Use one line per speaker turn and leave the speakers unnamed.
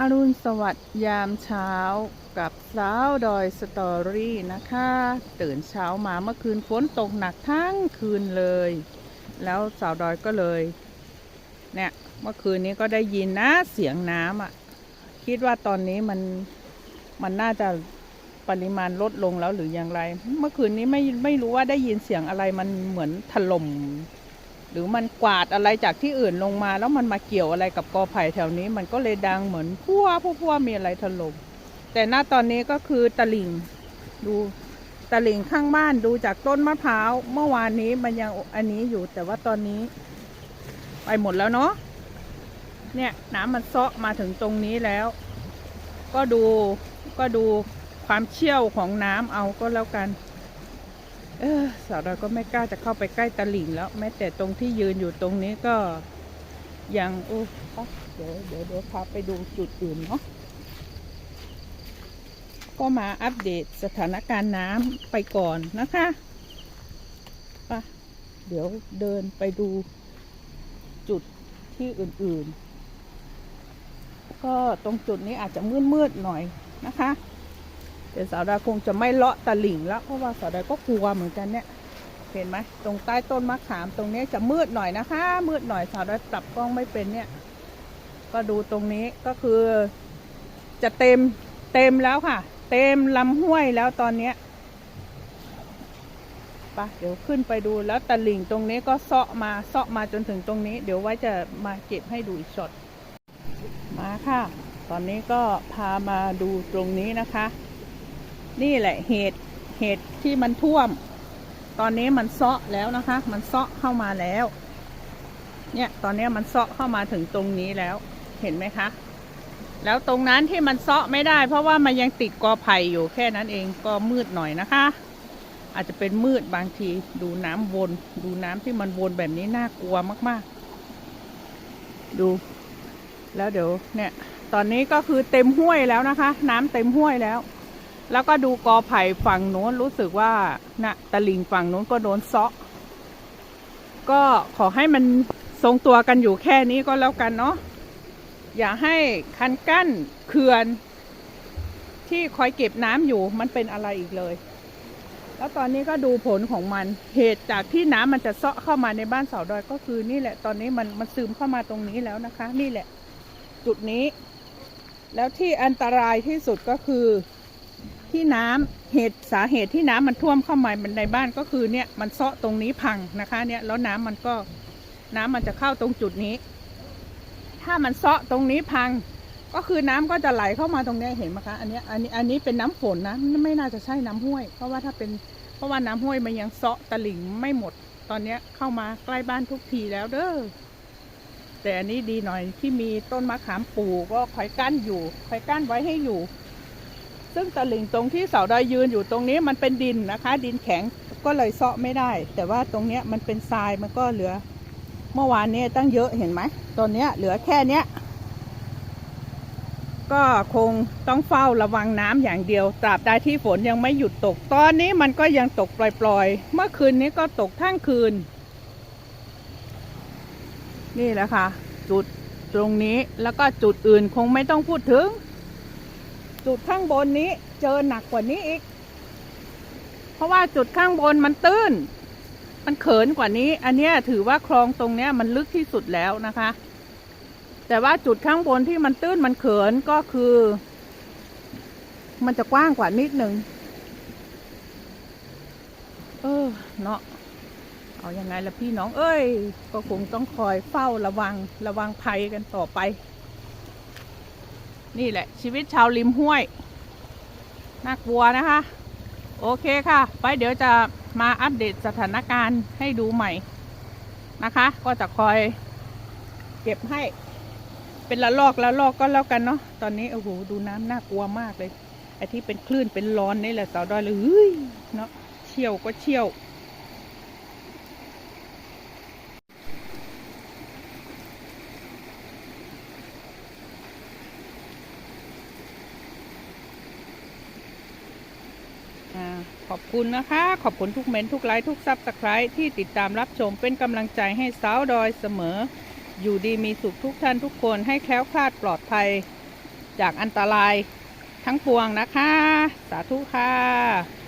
อรุณสวัสดิ์ยามเช้ากับสาวดอยสตอรี่นะคะ ตื่นเช้ามาเมื่อคืนฝนตกหนักทั้งคืนเลย แล้วสาวดอยก็เลย เนี่ย เมื่อคืนนี้ก็ได้ยินนะเสียงน้ำอะ คิดว่าตอนนี้มันมันน่าจะปริมาณลดลงแล้วหรืออย่างไร เมื่อคืนนี้ไม่ไม่รู้ว่าได้ยินเสียงอะไรมันเหมือนถล่ม รือมันกวาดอะไรจากที่อื่นลงมา แล้วมันมาเกี่ยวอะไรกับกอไผ่แถวนี้ มันก็เลยดังเหมือนพัวพัวพัวมีอะไรถล่มแต่ณตอนนี้ก็คือตะลิงดูตะลิงข้างบ้านดูจากต้นมะพร้าวเมื่อวานนี้มันยังอันนี้อยู่แต่ว่าตอนนี้ ไปหมดแล้วเนาะเนี่ยน้ำมันเซาะมาถึงตรงนี้แล้ว ก็ดูก็ดูความเชี่ยวของน้ำเอาก็แล้วกัน เออสาวดอยก็ไม่กล้าจะเข้าไปใกล้ตลิ่งแล้ว แม้แต่ตรงที่ยืนอยู่ตรงนี้ก็ยังโอ้เดี๋ยวเดี๋ยวเดี๋ยวพาไปดูจุดอื่นเนาะก็มาอัปเดตสถานการณ์น้ำไปก่อนนะคะไปเดี๋ยวเดินไปดูจุดที่อื่น ๆ ก็ตรงจุดนี้อาจจะมืด ๆ หน่อยนะคะ ดี๋ยวสาวดาคงจะไม่เลาะตะหลิ่งแล้วเพราะว่าสาวดาก็กลัวเหมือนกันเนี่ยเห็นไหมตรงใต้ต้นมะขามตรงนี้จะมืดหน่อยนะคะ มืดหน่อยสาวดาปรับกล้องไม่เป็นเนี่ย ก็ดูตรงนี้ก็คือ จะเต็มเต็มแล้วค่ะ เต็มลำห้วยแล้วตอนเนี้ยไปะเดี๋ยวขึ้นไปดูแล้วตะหลิ่งตรงนี้ก็เซาะมาเซาะมาจนถึงตรงนี้ เดี๋ยวไว้จะมาเก็บให้ดูอีกช็อตมาค่ะ ตอนนี้ก็พามาดูตรงนี้นะคะ นี่แหละเหตุเหตุที่มันท่วม ตอนนี้มันเซาะแล้วนะคะ มันเซาะเข้ามาแล้ว เนี่ยตอนนี้มันเซาะเข้ามาถึงตรงนี้แล้ว เห็นไหมคะ แล้วตรงนั้นที่มันเซาะไม่ได้ เพราะว่ามันยังติดกอไผ่อยู่แค่นั้นเองก็มืดหน่อยนะคะ อาจจะเป็นมืดบางทีดูน้ำวน ดูน้ำที่มันวนแบบนี้น่ากลัวมาก ๆ ดู แล้วเดี๋ยวเนี่ย ตอนนี้ก็คือเต็มห้วยแล้วนะคะ น้ำเต็มห้วยแล้ว แล้วก็ดูกอไผ่ฝั่งโน้นรู้สึกว่านะตะลิงฝั่งโน้นก็โดนเซาะ ก็ขอให้มันทรงตัวกันอยู่แค่นี้ก็แล้วกันเนาะอย่าให้คันกั้นเขื่อน ที่คอยเก็บน้ำอยู่มันเป็นอะไรอีกเลย แล้วตอนนี้ก็ดูผลของมันเหตุจากที่น้ำมันจะเซาะเข้ามาในบ้านเสาดอยก็คือนี่แหละ ตอนนี้มันมันซึมเข้ามาตรงนี้แล้วนะคะ นี่แหละ จุดนี้ แล้วที่อันตรายที่สุดก็คือ ที่น้ำเหตุสาเหตุที่น้ำมันท่วมเข้ามาในบ้านก็คือเนี่ยมันเซาะตรงนี้พังนะคะเนี่ยแล้วน้ำมันก็น้ำมันจะเข้าตรงจุดนี้ ถ้ามันเซาะตรงนี้พัง ก็คือน้ำก็จะไหลเข้ามาตรงนี้เห็นไหมคะอันนี้อันนี้อันนี้เป็นน้ำฝนนะไม่น่าจะใช่น้ำห้วย เพราะว่าถ้าเป็นเพราะว่าน้ำห้วยมันยังเซาะตลิ่งไม่หมด ตอนเนี้ยเข้ามาใกล้บ้านทุกทีแล้วเด้อแต่อันนี้ดีหน่อยที่มีต้นมะขามปู่ก็คอยกั้นอยู่คอยกั้นไว้ให้อยู่ ซึ่งตลิ่งตรงที่เสาดอยยืนอยู่ตรงนี้มันเป็นดินนะคะ ดินแข็งก็เลยเซาะไม่ได้ แต่ว่าตรงเนี้ยมันเป็นทรายมันก็เหลือ เมื่อวานนี้ตั้งเยอะเห็นไหมตอนเนี้ยเหลือแค่เนี้ยก็คงต้องเฝ้าระวังน้ำอย่างเดียว ตราบใดที่ฝนยังไม่หยุดตก ตอนนี้มันก็ยังตกปล่อยๆ เมื่อคืนนี้ก็ตกทั้งคืน นี่แหละค่ะ จุดตรงนี้แล้วก็จุดอื่นคงไม่ต้องพูดถึง จุดข้างบนนี้เจอหนักกว่านี้อีก เพราะว่าจุดข้างบนมันตื้น มันเขินกว่านี้ อันเนี้ยถือว่าคลองตรงเนี้ยมันลึกที่สุดแล้วนะคะ แต่ว่าจุดข้างบนที่มันตื้นมันเขินก็คือ มันจะกว้างกว่านิดหนึ่งเออเนาะเอาอยัางไงล่ะพี่น้อง เอ้ย ก็คงต้องคอยเฝ้าระวังระวังภัยกันต่อไป นี่แหละชีวิตชาวริมห้วยน่ากลัวนะคะ โอเคค่ะ ไปเดี๋ยวจะมาอัปเดตสถานการณ์ให้ดูใหม่นะคะ ก็จะคอยเก็บให้เป็นละลอกละลอกก็แล้วกันเนาะตอนนี้โอ้โหดูน้ำน่ากลัวมากเลยไอ้ที่เป็นคลื่นเป็นร้อนนี่แหละสาวดอยเลยเฮ้ยเนาะเชี่ยวก็เชี่ยว ขอบคุณนะคะ ขอบคุณทุกเมนต์ทุกไลค์ทุกซับสไครต์ที่ติดตามรับชมเป็นกำลังใจให้สาวดอยเสมอ อยู่ดีมีสุขทุกท่านทุกคนให้แคล้วคลาดปลอดภัย จากอันตรายทั้งปวงนะคะ สาธุค่ะ